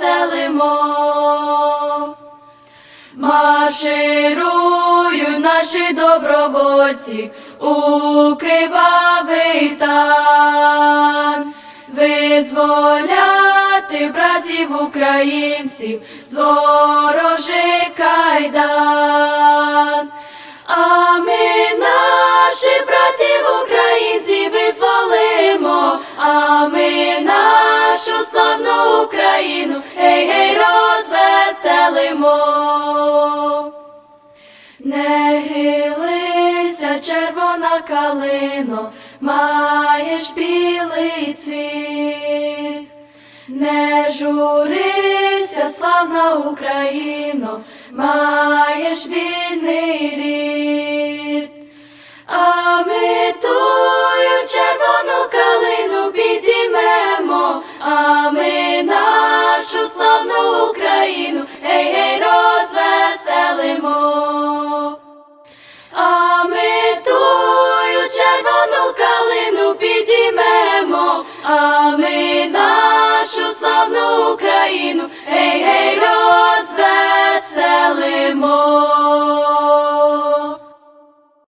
розвеселимо. Марширують наші добровольці у кривавий тан, визволяти братів українців з ворожий кайдан. А ми наших братів українців визволимо, а ми нашу славну Україну, червона калино, маєш білий цвіт. Не журися, славна Україно, маєш вільний рід. А ми нашу славну